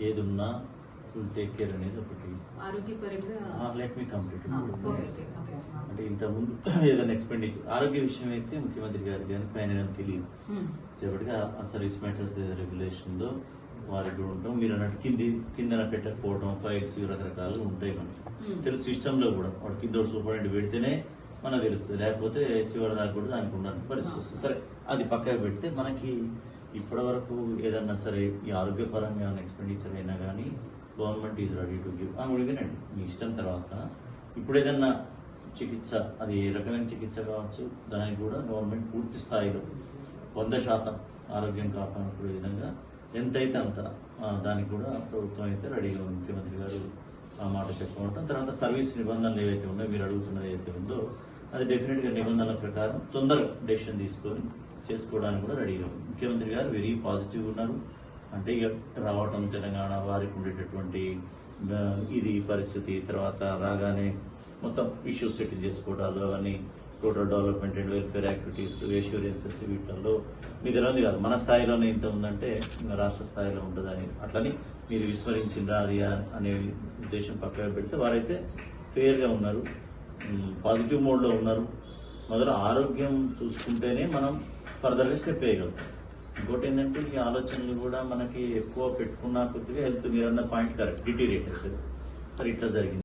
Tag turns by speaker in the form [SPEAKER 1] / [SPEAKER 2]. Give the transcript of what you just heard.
[SPEAKER 1] ఏది ఉన్నా will take care అనేది ఒకటి.
[SPEAKER 2] ఆరోగ్యపరంగా
[SPEAKER 1] లెట్ మీ కంప్లీట్ అంటే ఇంతకుముందు ఏదైనా ఎక్స్పెండిచర్ ఆరోగ్య విషయం అయితే ముఖ్యమంత్రి గారికి కానీ పైన తెలియదు. సేపటిగా ఆ సర్వీస్ మ్యాటర్స్ రెగ్యులేషన్లో వారికి కూడా ఉంటాం. మీరు అన్నట్టు కింది కిందన పెట్టకపోవడం ఫైల్స్ రకరకాలు ఉంటాయి మనకి.
[SPEAKER 2] ఉమ్.
[SPEAKER 1] తెలుసు సిస్టమ్లో కూడా. వాడు కింద సూపరింటెండెంట్ పెడితేనే మనకు తెలుస్తుంది. లేకపోతే చివరి దాకా కూడా దానికి ఉండాలి పరిస్థితి వస్తుంది. సరే అది పక్కకు పెడితే మనకి ఇప్పటి వరకు ఏదన్నా సరే ఈ ఆరోగ్యపరంగా ఎక్స్పెండిచర్ అయినా కానీ government is ready to give అడిగినండి మీ ఇష్టం తర్వాత. ఇప్పుడు ఏదన్నా చికిత్స అది ఏ రకమైన చికిత్స కావచ్చు దానికి కూడా గవర్నమెంట్ పూర్తి స్థాయిలో వంద శాతం ఆరోగ్యం కాపాడుకునే విధంగా ఎంతైతే అంత దానికి కూడా ప్రభుత్వం అయితే రెడీగా ముఖ్యమంత్రి గారు ఆ మాట చెప్పుకుంటాం తర్వాత సర్వీస్ నిబంధనలు ఏవైతే ఉన్నాయో మీరు అడుగుతున్నది ఏదైతే ఉందో అది డెఫినెట్గా నిబంధనల ప్రకారం తొందరగా డెసిషన్ తీసుకొని చేసుకోవడానికి కూడా రెడీగా ఉంది. ముఖ్యమంత్రి గారు వెరీ పాజిటివ్ ఉన్నారు. అంటే ఇక రావటం తెలంగాణ వారికి ఉండేటటువంటి ఇది పరిస్థితి తర్వాత రాగానే మొత్తం ఇష్యూస్ సెటిల్ చేసుకోవడాలు అవన్నీ total development and welfare activities assurances వీటిల్లో మీకు తెలియదు కాదు. మన స్థాయిలోనే ఇంత ఉందంటే రాష్ట్ర స్థాయిలో ఉంటుందని అట్లని మీరు విస్మరించిందా అది అనే ఉద్దేశం పక్కన పెడితే వారైతే ఫెయిర్గా ఉన్నారు. పాజిటివ్ మోడ్లో ఉన్నారు. మొదలు ఆరోగ్యం చూసుకుంటేనే మనం ఫర్దర్గా స్టెప్ వేయగలుగుతాం. ఇంకోటి ఏంటంటే ఈ ఆలోచనలు కూడా మనకి ఎక్కువ పెట్టుకున్న కొద్దిగా హెల్త్ మీరు అన్న పాయింట్ కరెక్ట్ డిటీరియేట్ అవుతుంది సరే ఇట్లా జరిగింది.